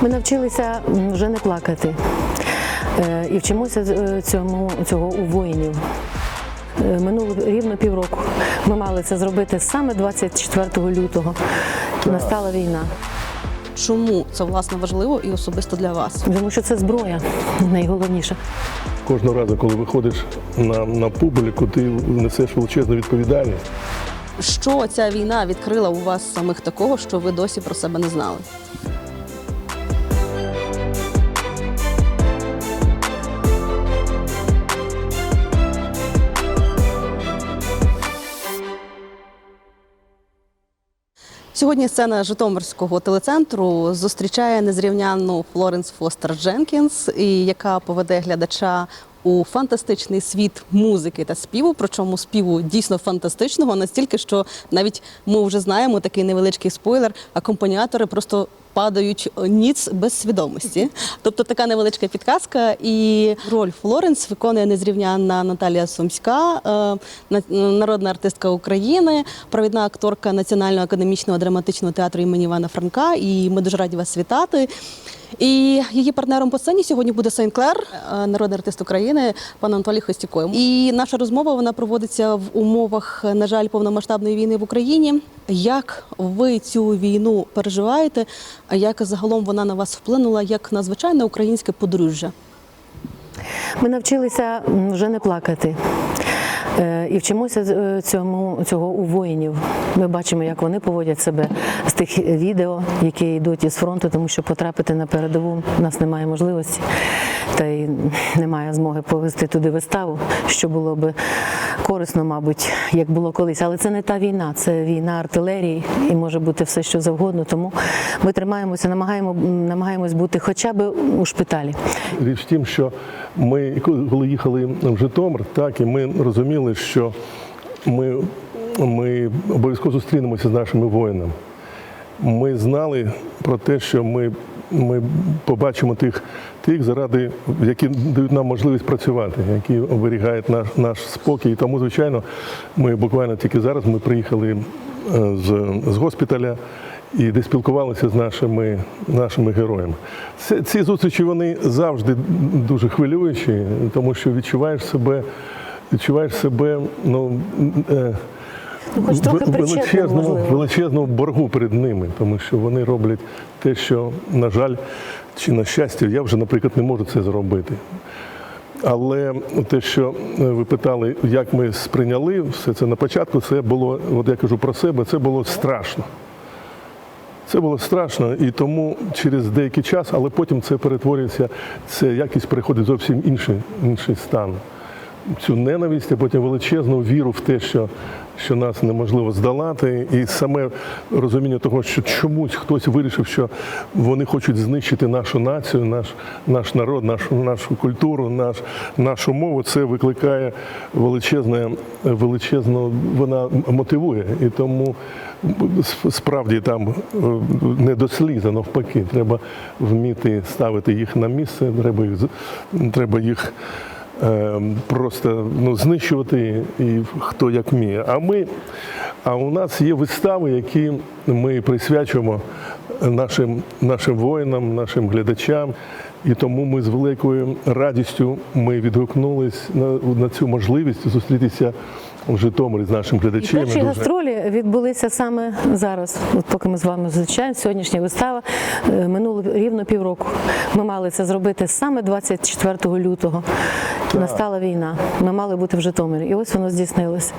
Ми навчилися вже не плакати Е, і вчимося е, цьому, цього у воїнів. Е, Минуло рівно півроку. Ми мали це зробити саме 24 лютого. Настала війна, Чому це власне важливо і особисто для вас? тому що це зброя найголовніше. Кожного разу, коли виходиш на, на публіку, ти несеш величезну відповідальність. Що ця війна відкрила у вас самих такого, що ви досі про себе не знали? Сьогодні сцена Житомирського телецентру зустрічає незрівнянну Флоренс Фостер Дженкінс, яка поведе глядача у фантастичний світ музики та співу. Причому співу дійсно фантастичного, настільки, що навіть ми вже знаємо такий невеличкий спойлер, акомпаніатори просто. Падають ніц без свідомості, тобто така невеличка підказка. І роль Флоренс виконує незрівнянна Наталія Сумська, е, народна артистка України, провідна акторка Національного академічного драматичного театру імені Івана Франка. І ми дуже раді вас вітати. І її партнером по сцені сьогодні буде Сейн Клер, е, народний артист України, пан Анатолій Хостікой. І наша розмова вона проводиться в умовах, на жаль, повномасштабної війни в Україні. Як ви цю війну переживаєте? А як загалом вона на вас вплинула як на звичайне українське подружжя? Ми навчилися вже не плакати. Е, І вчимося е, цьому, цього у воїнів. Ми бачимо, як вони поводять себе з тих відео, які йдуть із фронту, тому що потрапити на передову у нас немає можливості, та й немає змоги повести туди виставу, що було би корисно, мабуть, як було колись. Але це не та війна, це війна артилерії і може бути все, що завгодно. Тому ми тримаємося, намагаємо, намагаємось бути хоча б у шпиталі. Річ в тім, що ми коли їхали в Житомир, так і ми розуміли, що ми, ми обов'язково зустрінемося з нашими воїнами. Ми знали про те, що ми, ми побачимо тих, тих, заради які дають нам можливість працювати, які оберігають наш, наш спокій. І тому, звичайно, ми буквально тільки зараз ми приїхали е, з, з госпіталя і де спілкувалися з нашими, нашими героями. Це, ці зустрічі вони завжди дуже хвилюючі, тому що відчуваєш себе, відчуваєш себе, ну. е, Ну, хоч трохи величезному, величезному боргу перед ними, тому що вони роблять те, що, на жаль, чи на щастя, я вже, наприклад, не можу це зробити. Але те, що е, ви питали, як ми сприйняли все це на початку, це було, от я кажу про себе, це було страшно. Це було страшно, і тому через деякий час, але потім це перетворюється, це якість переходить зовсім інший, інший стан. Цю ненависть, а потім величезну віру в те, що, що нас неможливо здолати, і саме розуміння того, що чомусь хтось вирішив, що вони хочуть знищити нашу націю, наш, наш народ, нашу, нашу культуру, наш, нашу мову, це викликає величезне, величезно, вона мотивує. І тому справді там е, не до сліз, а навпаки, треба вміти ставити їх на місце, треба їх, треба їх просто ну, знищувати і хто як вміє. А ми, а у нас є вистави, які ми присвячуємо нашим, нашим воїнам, нашим глядачам. І тому ми з великою радістю ми відгукнулись на, на цю можливість зустрітися в Житомирі з нашим глядачем. перші гастролі відбулися саме зараз. От поки ми з вами зустрічаємо, сьогоднішня вистава е, минуло рівно півроку. Ми мали це зробити саме 24 лютого. Настала війна. Ми мали бути в Житомирі. І ось воно здійснилося.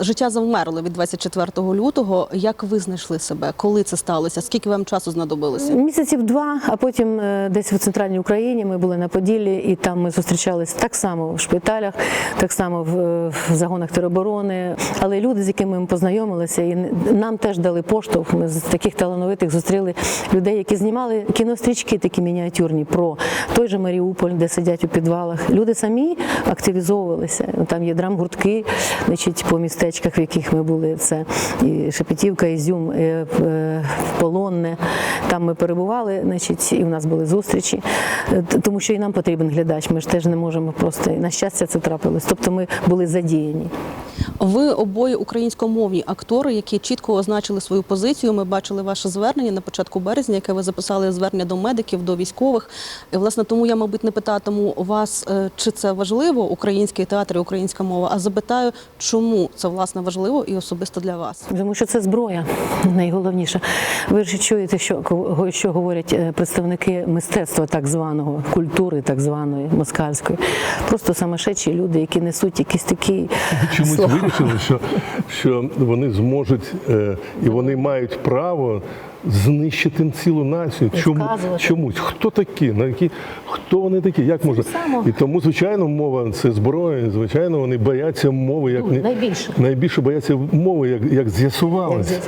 Життя завмерло від 24 лютого. Як ви знайшли себе? Коли це сталося? Скільки вам часу знадобилося? Місяців два, а потім е, десь в центральній Україні ми були на Поділлі, і там ми зустрічались так само в шпиталях, так само в, е, загонах тероборони. Але люди, з якими ми познайомилися, і нам теж дали поштовх. Ми з таких талановитих зустріли людей, які знімали кінострічки такі мініатюрні про той же Маріуполь, де сидять у підвалах. Люди самі активізовувалися. Там є драмгуртки, значить, по містечках. Містечках, в яких ми були. Це і Шепетівка, Ізюм, е, е, Полонне. Там ми перебували, значить, і в нас були зустрічі, Е, тому що і нам потрібен глядач. Ми ж теж не можемо просто на щастя це трапилось. Тобто ми були задіяні. Ви обоє українськомовні актори, які чітко означили свою позицію. Ми бачили ваше звернення на початку березня, яке ви записали звернення до медиків, до військових. І, власне, тому я, мабуть, не питатиму вас, е, чи це важливо, український театр і українська мова, а запитаю, чому це власне важливо і особисто для вас. Тому що це зброя найголовніше. Ви ж чуєте, що, що говорять е, представники мистецтва так званого, культури так званої москальської. Просто самошечі люди, які несуть якісь такі Чомусь слова. вирішили, що, що вони зможуть е, і вони мають право знищити цілу націю. Чому чомусь? Хто такі? На які хто вони такі? Як можна? само. І тому, звичайно, мова це зброя. Звичайно, вони бояться мови, як Ну, не найбільше. найбільше бояться мови, як, як з'ясувалося.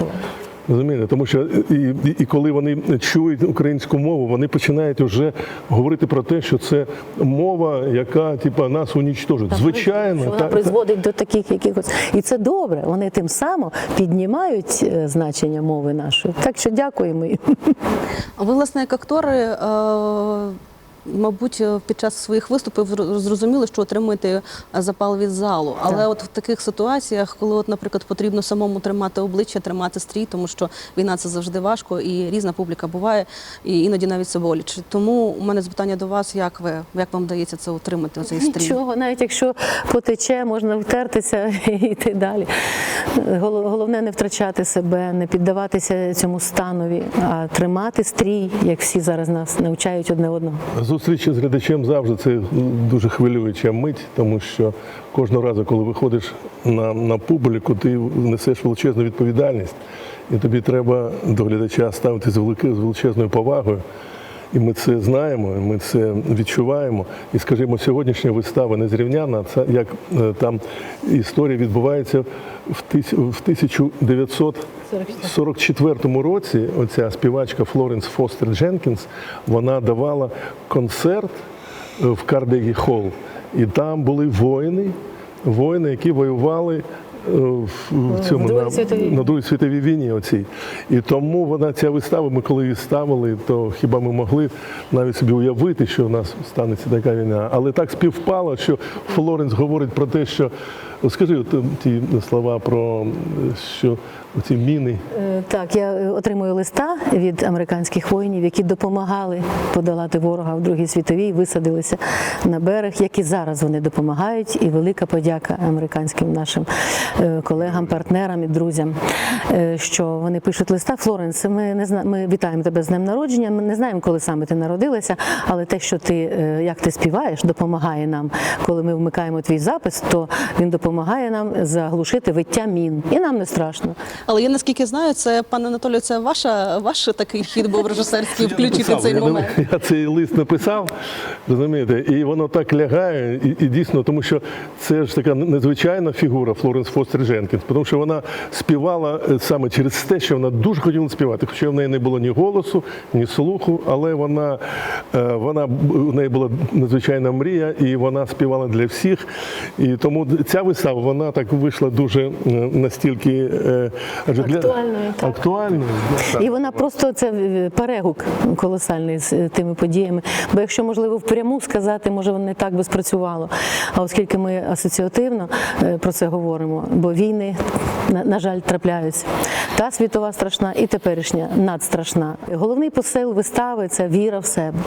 Розумієте, тому що і, і, і коли вони чують українську мову, вони починають вже говорити про те, що це мова, яка типа нас унічтожить. Звичайно, що вона так, так. призводить до таких якихось. І це добре. Вони тим самим піднімають е, значення мови нашої. Так що дякуємо їм. Ви, власне, як актори, е, мабуть, е, під час своїх виступів зр- зрозуміли, що отримуєте е, запал від залу. Але Так. от в таких ситуаціях, коли, от, наприклад, потрібно самому тримати обличчя, тримати стрій, тому що війна це завжди важко, і різна публіка буває, і іноді навіть це боляче. Тому у мене запитання до вас, як ви як вам вдається це утримати? Цей стрій? Нічого, навіть якщо потече, можна втертися і йти далі. Голо- Головне не втрачати себе, не піддаватися цьому станові, а тримати стрій, як всі зараз нас навчають одне одного. Зустрічі з глядачем завжди це дуже хвилююча мить, тому що кожного разу, коли виходиш на, на публіку, ти несеш величезну відповідальність, і тобі треба до глядача ставитися з величезною повагою. І ми це знаємо, ми це відчуваємо. І скажімо, сьогоднішня вистава незрівняна, це як е, там історія відбувається в 1944 році. Оця співачка Флоренс Фостер Дженкінс вона давала концерт е, в Кардегі Холл. І там були воїни, воїни, які воювали. Е, В, в цьому на, на Другій світовій війні оцій. І тому вона ця вистава, ми коли її ставили, то хіба ми могли навіть собі уявити, що в нас станеться така війна. Але так співпало, що Флоренс говорить про те, що скажи ті слова про е, що ці міни. Так, я е, отримую листа від американських воїнів, які допомагали подолати ворога в Другій світовій, висадилися на берег, як і зараз вони допомагають. І велика подяка американським нашим е, колегам, партнерам і друзям, е, що вони пишуть листа. Флоренс, ми не зна... ми вітаємо тебе з днем народження. Ми не знаємо, коли саме ти народилася, але те, що ти як ти співаєш, допомагає нам, коли ми вмикаємо твій запис, то він допомагає нам заглушити виття мін, і нам не страшно. Але я наскільки знаю, це пане Анатолію, це ваша ваш такий хід був режисерський включити Написав, цей я, момент. Я цей лист написав, розумієте, і воно так лягає, і, і дійсно, тому що це ж така незвичайна фігура Флоренс Фостер Дженкінс, тому що вона співала е, саме через те, що вона дуже хотіла співати, хоча в неї не було ні голосу, ні слуху, але вона, е, вона у неї була надзвичайна мрія, і вона співала для всіх. І тому ця вистава вона так вийшла дуже е, настільки е, для- так. Актуальною. І вона просто це е, перегук колосальний з е, тими подіями. Бо якщо можливо впряму сказати, може воно не так би спрацювало. А оскільки ми асоціативно е, про це говоримо, бо війни, на, жаль, трапляються. Та світова страшна і теперішня надстрашна. Головний посил вистави це віра в себе.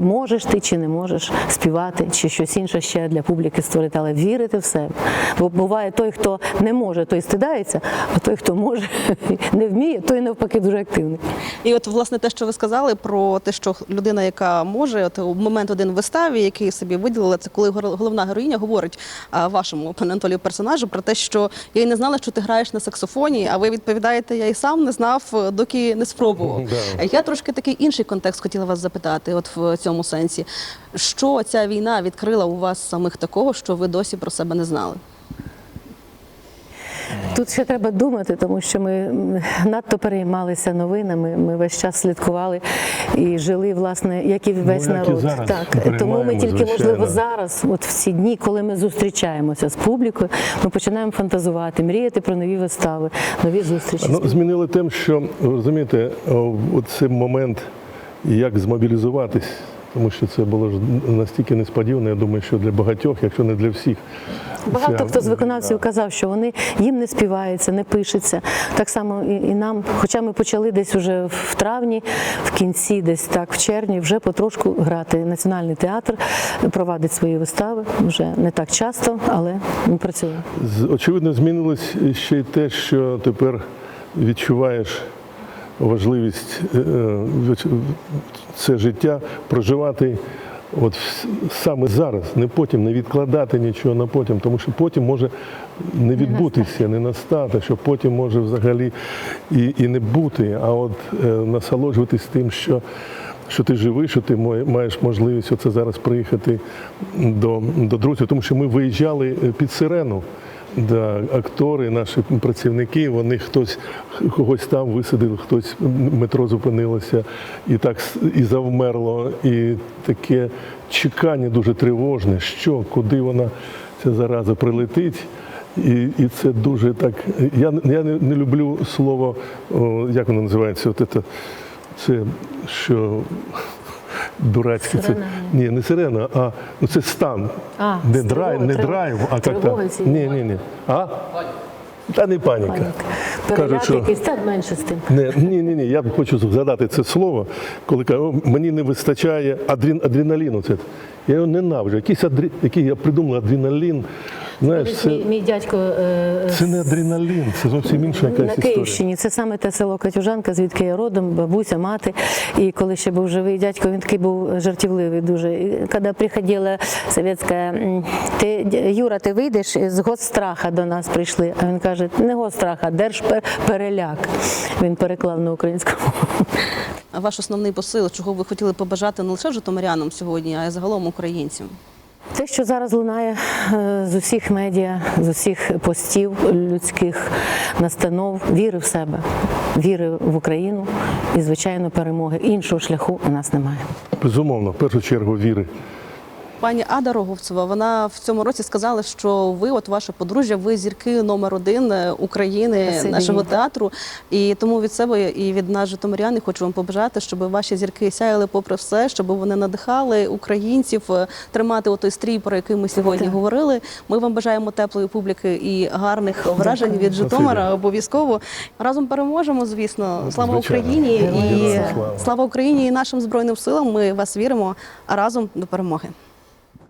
Можеш ти чи не можеш співати, чи щось інше ще для публіки створити, але вірити в себе. Бо буває той, хто не може, той стидається, а той, хто може, не вміє, той навпаки дуже активний. І от власне те, що ви сказали про те, що людина, яка може, от у момент один в виставі, який собі виділила, це коли головна героїня говорить вашому пане Анатолію персонажу про те, що я й не знала, що ти граєш на саксофоні, а ви відповідаєте, я і сам не знав, доки не спробував. Да. Я трошки такий інший контекст хотіла вас запитати, от в цьому сенсі, що ця війна відкрила у вас самих такого, що ви досі про себе не знали? Тут ще треба думати, тому що ми надто переймалися новинами. Ми весь час слідкували і жили, власне, як і весь Ну, як і народ. зараз так тому ми тільки можливо звичайно. зараз, от в ці дні, коли ми зустрічаємося з публікою, ми починаємо фантазувати, мріяти про нові вистави, нові зустрічі. Ну, змінили тим, що розумієте, о, от цей момент, як змобілізуватись, тому що це було ж настільки несподівано, я думаю, що для багатьох, якщо не для всіх. Багато хто з виконавців казав, що вони їм не співається, не пишеться. Так само і, і нам. Хоча ми почали десь уже в травні, в кінці, десь так, в червні, вже потрошку грати. Національний театр провадить свої вистави вже не так часто, але ми працюємо. Очевидно, змінилось ще й те, що тепер відчуваєш важливість е, е, це життя проживати от саме зараз, не потім, не відкладати нічого на потім, тому що потім може не відбутися, не настати, що потім може взагалі і, і не бути, а от е, насолоджуватись тим, що. Що ти живий, що ти маєш можливість оце зараз приїхати до, до друзів, тому що ми виїжджали під сирену. Да, актори, наші працівники, вони хтось когось там висадив, хтось метро зупинилося, і так і завмерло, і таке чекання дуже тривожне, що, куди вона ця зараза прилетить. І, і це дуже так. Я, я не, не люблю слово, о, як воно називається, от це, це що дурацьке. Це, ні, не сирена, а ну, це стан. А, не драйв, не драйв, а як так. Ні, ні, ні. А? Та не паніка. Кажуть, що якийсь та менше з тим. не, ні, ні, ні. Я хочу згадати це слово, коли кажу, мені не вистачає адрен, адреналіну. Це. Я його ненавиджу. Якийсь адрі, який я придумав адреналін. Знаєш, Мій, це, мій дядько е, це не адреналін, це зовсім інша на якась історія. Київщині. Це саме те село Катюжанка, звідки я родом, бабуся, мати. І коли ще був живий дядько, він такий був жартівливий дуже. І коли приходила совєтська, ти, Юра, ти вийдеш з госстраха до нас прийшли. А він каже, не госстраха, держпереляк. Він переклав на українську мову. А Ваш основний посил, чого ви хотіли побажати не лише житомирянам сьогодні, а й загалом українцям? Те, що зараз лунає е, з усіх медіа, з усіх постів людських настанов, віри в себе, віри в Україну і, звичайно, перемоги. Іншого шляху у нас немає. Безумовно, в першу чергу віри. Пані Ада Роговцева, вона в цьому році сказала, що ви, от ваше подружжя, ви зірки номер один е, України, Спасибі нашого театру. І тому від себе і від нас, житомиряни, хочу вам побажати, щоб ваші зірки сяяли попри все, щоб вони надихали українців е, тримати отой стрій, про який ми сьогодні Так. говорили. Ми вам бажаємо теплої публіки і гарних вражень від Спасибі. Житомира. Обов'язково разом переможемо. Звісно, слава Звичайно. Україні і слава. слава Україні і нашим збройним силам. Ми вас віримо. Разом до перемоги.